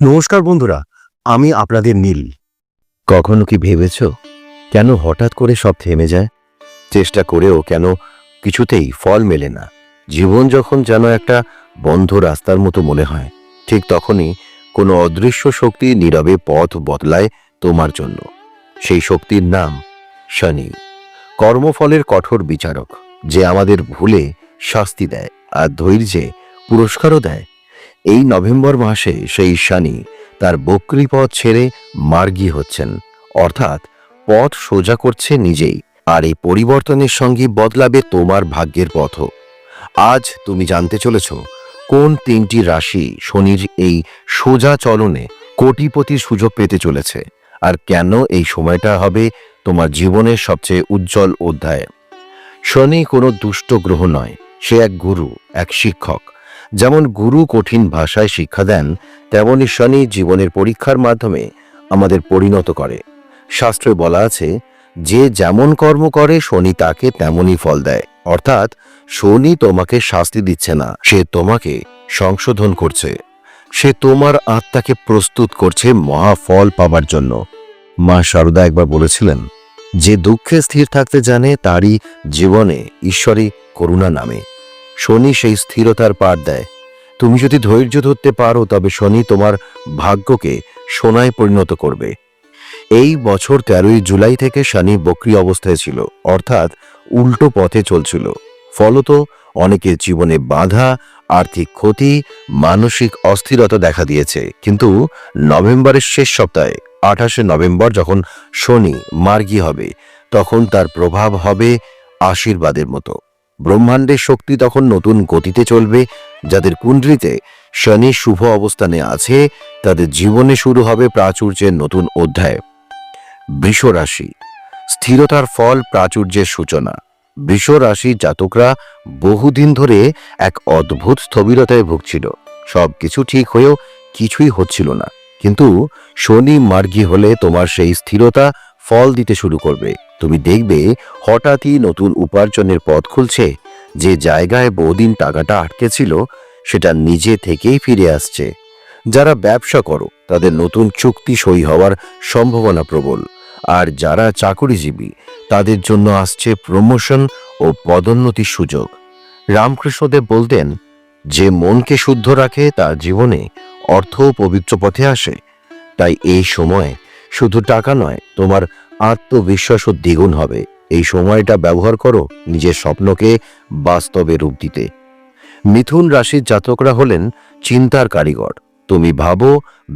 নমস্কার বন্ধুরা, আমি আপনাদের নীল। কখনো কি ভেবেছ কেন হঠাৎ করে সব থেমে যায়? চেষ্টা করেও কেন কিছুতেই ফল মেলে না? জীবন যখন যেন একটা বন্ধ রাস্তার মতো মনে হয়, ঠিক তখনই কোনো অদৃশ্য শক্তি নীরবে পথ বদলায় তোমার জন্য। সেই শক্তির নাম শনি। কর্মফলের কঠোর বিচারক, যে আমাদের ভুলে শাস্তি দেয় আর ধৈর্যে পুরস্কারও দেয় এই নভেম্বর মাসে সেই শনি তার বক্রি পথ ছেড়ে মার্গী হচ্ছেন। অর্থাৎ পথ সোজা করছে নিজেই। আর এই পরিবর্তনের সঙ্গে বদলাবে তোমার ভাগ্যের পথও। আজ তুমি জানতে চলেছ কোন তিনটি রাশি শনির এই সোজা চলনে কোটিপতির সুযোগ পেতে চলেছে। আর কেন এই সময়টা হবে তোমার জীবনের সবচেয়ে উজ্জ্বল অধ্যায়। শনি কোনো দুষ্ট গ্রহ নয়। সে এক গুরু, এক শিক্ষক। যেমন গুরু কঠিন ভাষায় শিক্ষা দেন, তেমনি শনি জীবনের পরীক্ষার মাধ্যমে আমাদের পরিণত করে। শাস্ত্রে বলা আছে, যে যেমন কর্ম করে, শনি তাকে তেমনই ফল দেয়। অর্থাৎ, শনি তোমাকে শাস্তি দিচ্ছে না, সে তোমাকে সংশোধন করছে। সে তোমার আত্মাকে প্রস্তুত করছে মহাফল পাবার জন্য। মা শারদা একবার বলেছিলেন, যে দুঃখে স্থির থাকতে জানে, তারই জীবনে ঈশ্বরী করুণা নামে। শনি সেই স্থিরতার পার দেয়। তুমি যদি ধৈর্য ধরতে পারো, তবে শনি তোমার ভাগ্যকে সোনায় পরিণত করবে। এই বছর তেরোই জুলাই থেকে শনি বক্রি অবস্থায় ছিল, অর্থাৎ উল্টো পথে চলছিল। ফলত অনেকের জীবনে বাধা, আর্থিক ক্ষতি, মানসিক অস্থিরতা দেখা দিয়েছে। কিন্তু নভেম্বরের শেষ সপ্তাহে, আঠাশে নভেম্বর যখন শনি মার্গী হবে, তখন তার প্রভাব হবে আশীর্বাদের মতো। ব্রহ্মাণ্ডের শক্তি তখন নতুন গতিতে চলবে, যাদের কুণ্ডলিতে শনি শুভ অবস্থানে আছে, তাদের জীবনে শুরু হবে প্রাচুর্যের নতুন অধ্যায়। বৃষ স্থিরতার ফল প্রাচুর্যের সূচনা। বৃষ রাশি জাতকরা বহুদিন ধরে এক অদ্ভুত স্থবিরতায় ভুগছিল। সব কিছু ঠিক হয়েও কিছুই হচ্ছিল না। কিন্তু শনি মার্গী হলে তোমার সেই স্থিরতা ফল দিতে শুরু করবে। তুমি দেখবে হঠাৎই নতুন উপার্জনের পথ খুলছে। যে জায়গায় বহুদিন টাকাটা আটকে ছিল, সেটা নিজে থেকেই ফিরে আসছে। যারা ব্যবসা করো, তাদের নতুন চুক্তি সই হওয়ার সম্ভাবনা প্রবল। আর যারা চাকরিজীবী, তাদের জন্য আসছে প্রমোশন ও পদোন্নতির সুযোগ। রামকৃষ্ণদেব বলতেন, যে মনকে শুদ্ধ রাখে, তার জীবনে অর্থ পবিত্র পথে আসে। তাই এই সময় শুধু টাকা নয়, তোমার আত্মবিশ্বাসও দ্বিগুণ হবে। এই সময়টা ব্যবহার করো নিজের স্বপ্নকে বাস্তবে রূপ দিতে। মিথুন রাশির জাতকরা হলেন চিন্তার কারিগর। তুমি ভাবো,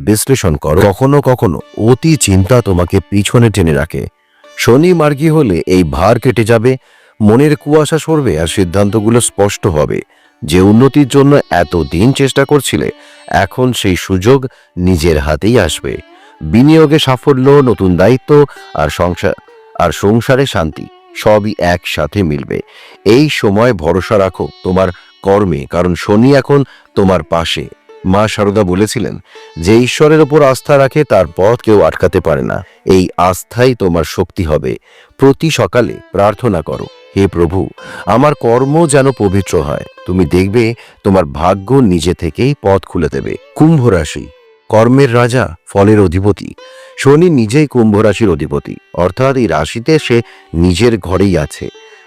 বিশ্লেষণ করো। কখনো কখনো অতি চিন্তা তোমাকে পিছনে টেনে রাখে। শনি মার্গী হলে এই ভার কেটে যাবে, মনের কুয়াশা সরবে আর সিদ্ধান্তগুলো স্পষ্ট হবে। যে উন্নতির জন্য এত দিন চেষ্টা করছিলে, এখন সেই সুযোগ নিজের হাতেই আসবে। বিনিয়োগে সাফল্য, নতুন দায়িত্ব আর সংসার, আর সংসারে শান্তি, সবই একসাথে মিলবে। এই সময় ভরসা রাখো তোমার কর্মে, কারণ শনি এখন তোমার পাশে। মা শারদা বলেছিলেন, যে ঈশ্বরের ওপর আস্থা রাখে, তার পথ কেউ আটকাতে পারে না। এই আস্থাই তোমার শক্তি হবে। প্রতি সকালে প্রার্থনা করো, হে প্রভু, আমার কর্ম যেন পবিত্র হয়। তুমি দেখবে, তোমার ভাগ্য নিজে থেকেই পথ খুলে দেবে। কুম্ভ রাশি কর্মের রাজা ফলের অধিপতি। শনি নিজেই কুম্ভ রাশির অধিপতি, অর্থাৎ এই রাশিতে সে নিজের ঘরেই আছে।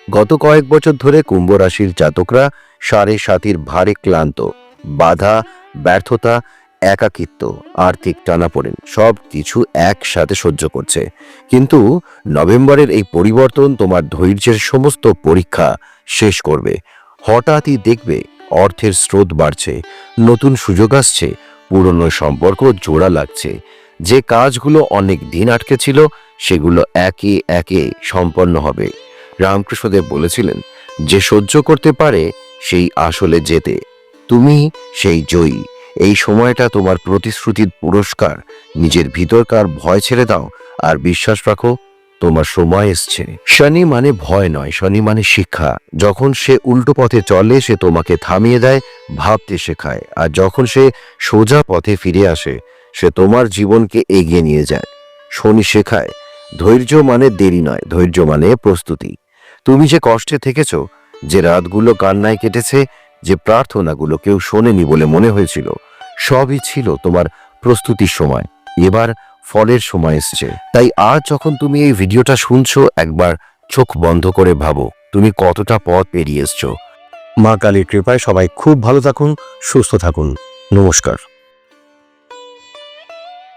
গত কয়েক বছর ধরে কুম্ভ রাশির জাতকরা সাড়ে সাতির ভারে ক্লান্ত, বাধা, ব্যর্থতা, একাকিত্ব, আর্থিক টানাপোড়েন, সব কিছু একসাথে সহ্য করছে। কিন্তু নভেম্বরের এই পরিবর্তন তোমার ধৈর্যের সমস্ত পরীক্ষা শেষ করবে। হঠাৎই দেখবে অর্থের স্রোত বাড়ছে, নতুন সুযোগ আসছে পুরনো সম্পর্ক জোড়া লাগছে। যে কাজগুলো অনেক দিন আটকে ছিল, সেগুলো একে একে সম্পন্ন হবে। রামকৃষ্ণদেব বলেছিলেন, যে সহ্য করতে পারে, সেই আসলে যেতে। তুমি সেই জয়ী। এই সময়টা তোমার প্রতিশ্রুতির পুরস্কার। নিজের ভিতরকার ভয় ছেড়ে দাও আর বিশ্বাস রাখো তোমার সময় এসছে। শনি মানে ভয় নয়, শনি মানে শিক্ষা। যখন সে উল্টো পথে চলে, সে তোমাকে থামিয়ে দেয়, ভাবতে শেখায়। আর যখন সে সোজা পথে ফিরে আসে, সে তোমার জীবনকে এগিয়ে নিয়ে যায়। শনি শেখায়, ধৈর্য মানে দেরি নয়, ধৈর্য মানে প্রস্তুতি। তুমি যে কষ্টে থেকেছ, যে রাতগুলো কান্নায় কেটেছে, যে প্রার্থনাগুলো কেউ শোনেনি বলে মনে হয়েছিল, সবই ছিল তোমার প্রস্তুতির সময়। এবার ফলের সময় এসছে। তাই আর যখন তুমি এই ভিডিওটা শুনছো, একবার চোখ বন্ধ করে ভাবো, তুমি কতটা পথ পেরিয়ে এসছো। মা কালীর কৃপায় সবাই খুব ভালো থাকুন, সুস্থ থাকুন। নমস্কার।